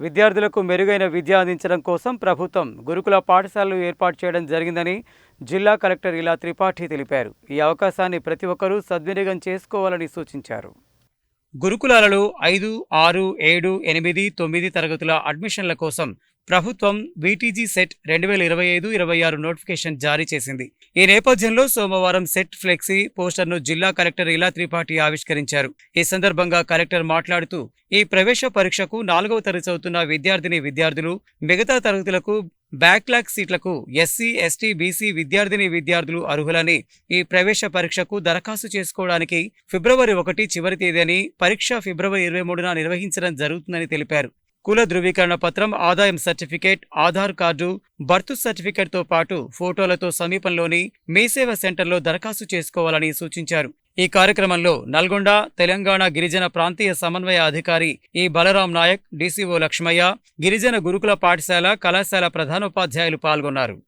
విద్యార్థులకు మెరుగైన విద్య అందించడం కోసం ప్రభుత్వం గురుకుల పాఠశాలలు ఏర్పాటు చేయడం జరిగిందని జిల్లా కలెక్టర్ ఇలా త్రిపాఠి తెలిపారు. ఈ అవకాశాన్ని ప్రతి ఒక్కరూ సద్వినియోగం చేసుకోవాలని సూచించారు. గురుకులాలలో ఐదు ఆరు ఏడు ఎనిమిది తొమ్మిది తరగతుల అడ్మిషన్ల కోసం ప్రభుత్వం బీటీజీ సెట్ రెండు వేల ఇరవై ఐదు ఇరవై ఆరు నోటిఫికేషన్ జారీ చేసింది. ఈ నేపథ్యంలో సోమవారం సెట్ ఫ్లెక్సీ పోస్టర్ను జిల్లా కలెక్టర్ ఇలా త్రిపాఠి ఆవిష్కరించారు. ఈ సందర్భంగా కలెక్టర్ మాట్లాడుతూ ఈ ప్రవేశ పరీక్షకు నాలుగవ తరగతి చదువుతున్న విద్యార్థిని విద్యార్థులు మిగతా తరగతులకు బ్యాక్లాగ్ సీట్లకు ఎస్సీ ఎస్టీ బీసీ విద్యార్థిని విద్యార్థులు అర్హులని ఈ ప్రవేశ పరీక్షకు దరఖాస్తు చేసుకోవడానికి ఫిబ్రవరి ఒకటి చివరి తేదీని పరీక్ష ఫిబ్రవరి ఇరవై మూడున నిర్వహించడం జరుగుతుందని తెలిపారు. కుల ధృవీకరణ పత్రం ఆదాయం సర్టిఫికేట్ ఆధార్ కార్డు బర్త్ సర్టిఫికేట్తో పాటు ఫోటోలతో సమీపంలోని మీసేవ సెంటర్లో దరఖాస్తు చేసుకోవాలని సూచించారు. ఈ కార్యక్రమంలో నల్గొండ తెలంగాణ గిరిజన ప్రాంతీయ సమన్వయ అధికారి ఈ బలరాం నాయక్ డీసీఓ లక్ష్మయ్య గిరిజన గురుకుల పాఠశాల కళాశాల ప్రధానోపాధ్యాయులు పాల్గొన్నారు.